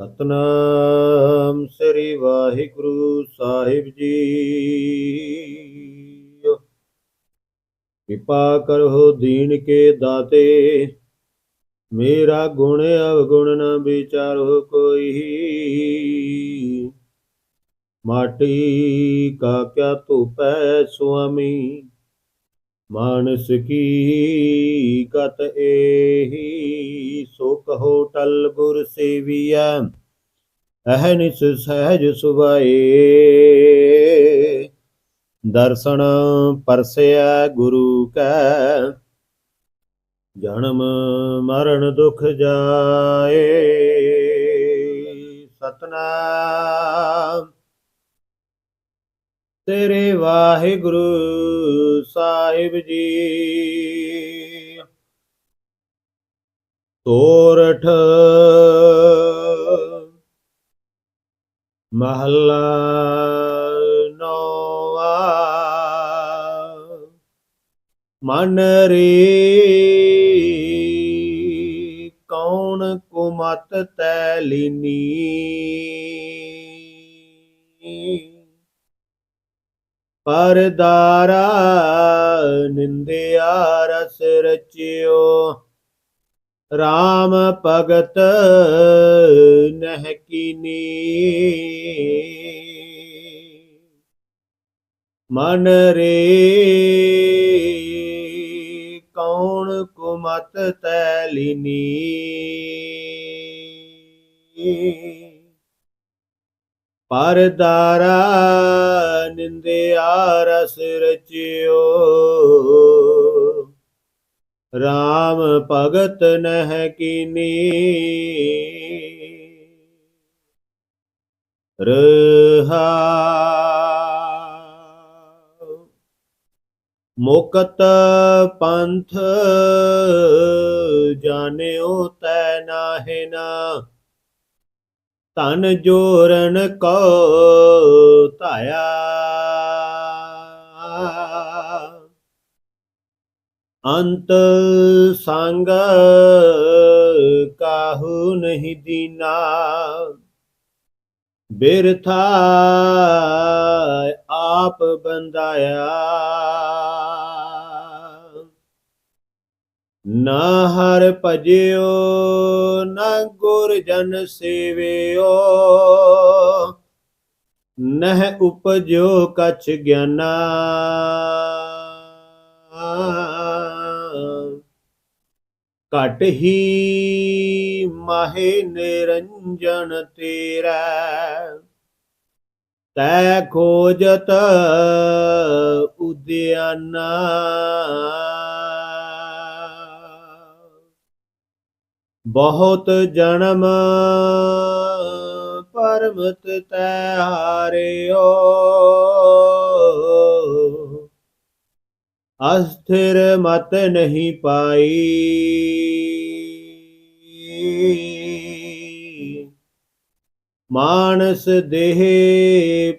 ਸਤਨਾਮ ਸ੍ਰੀ ਵਾਹਿਗੁਰੂ ਸਾਹਿਬ ਜੀ। ਕਿਰਪਾ ਕਰੋ ਦੀਨ ਕੇ ਦਾਤੇ, ਮੇਰਾ ਗੁਣ ਅਵਗੁਣ ਨਾ ਵਿਚਾਰੋ ਕੋਈ। ਮਾਟੀ ਕਾ ਕਿਆ ਧੂਪੈ ਸੁਆਮੀ ਮਾਨਸ ਕੀ ਕਤ ਏਹੀ? ਸੋ ਕਹੋ ਟਲ ਗੁਰ ਸੇਵੀਐ ਅਹਨਿਸ ਸਹਿਜ ਸੁਭਾਏ। ਦਰਸ਼ਨ ਪਰਸਿਆ ਗੁਰੂ ਕੈ, ਜਨਮ ਮਰਨ ਦੁਖ ਜਾਏ। ਸਤਨਾਮ। ਤੇਰੇ ਵਾਹਿਗੁਰੂ ਸਾਹਿਬ ਜੀ। ਤੋਰਠ ਮਹੱਲਾ ਨੌਵਾ ਮਨ ਰੇ ਕੌਣ ਕੁਮਤ ਤੈ ਲੀਨੀ? ਪਰਦਾਰਾ ਨਿੰਦਿਆ ਰਸ ਰਚਿਓ। RAM ਭਗਤ ਨਹਿ ਕੀਨੀ ਮਨ ਰੇ ਕੌਣ ਕੁਮਤ ਤੈ ਪਰਦਾਰਾ ਨਿੰਦਿਆ ਰਸ ਰਚਿਓ। RAM ਭਗਤ ਨਹਿ ਕੀਨੀ। ਰਹਾ ਮੁਕਤ ਪੰਥ ਜਾਣਿਓ ਤੈ ਨਾਹਿ ਨਾ। ਧਨ ਜੋਰਨ ਕੋ ਧਾਇਆ। ਅੰਤ ਸੰਗ ਕਾਹੂ ਨਹੀਂ ਦੀਨਾ। ਬਿਰਥਾ ਆਪ ਬੰਦਾਇਆ ਨਾ ਹਰ ਭਜਿਓ, ਨਾ ਗੁਰ ਜਨ ਸੇਵਿਓ। ਨਹਿ ਉਪਜਿਓ ਕਛ ਗਿਆਨਾ। ਘਟ ਹੀ ਮਾਹੇ ਨਿਰੰਜਨ ਤੇਰਾ। ਤੈ ਖੋਜਤ ਉਦਿਆਨਾ ਬਹੁਤ ਜਨਮ ਪਰਮਤ ਤੈ ਹਾਰਿਓ ਅਸਥਿਰ ਮਤ ਨਹੀਂ ਪਾਈ। ਮਾਨਸ ਦੇਹ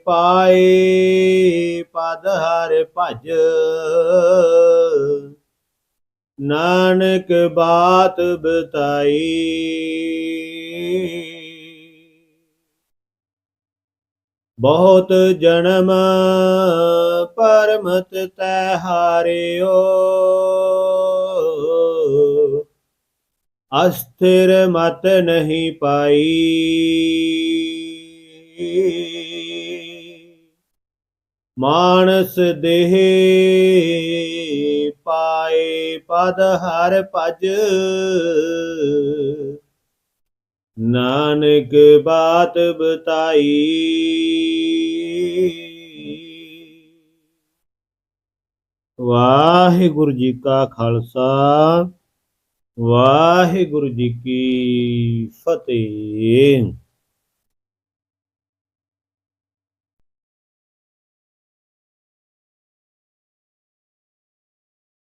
ਪਾਏ, ਪਦ ਹਰ ਭਜ। ਨਾਨਕ ਬਾਤ ਬਤਾਈ। ਬਹੁਤ ਜਨਮ ਪਰਮਤ ਤੈ ਹਾਰਿਓ। ਅਸਥਿਰ ਮਤ ਨਹੀਂ ਪਾਈ। ਮਾਨਸ ਦੇਹ ਪਾਏ ਪਦ ਹਰ ਭਜ। ਨਾਨਕ ਬਾਤ ਬਤਾਈ। ਵਾਹਿਗੁਰੂ ਜੀ ਕਾ ਖਾਲਸਾ, ਵਾਹਿਗੁਰੂ ਜੀ ਕੀ ਫਤਿਹ।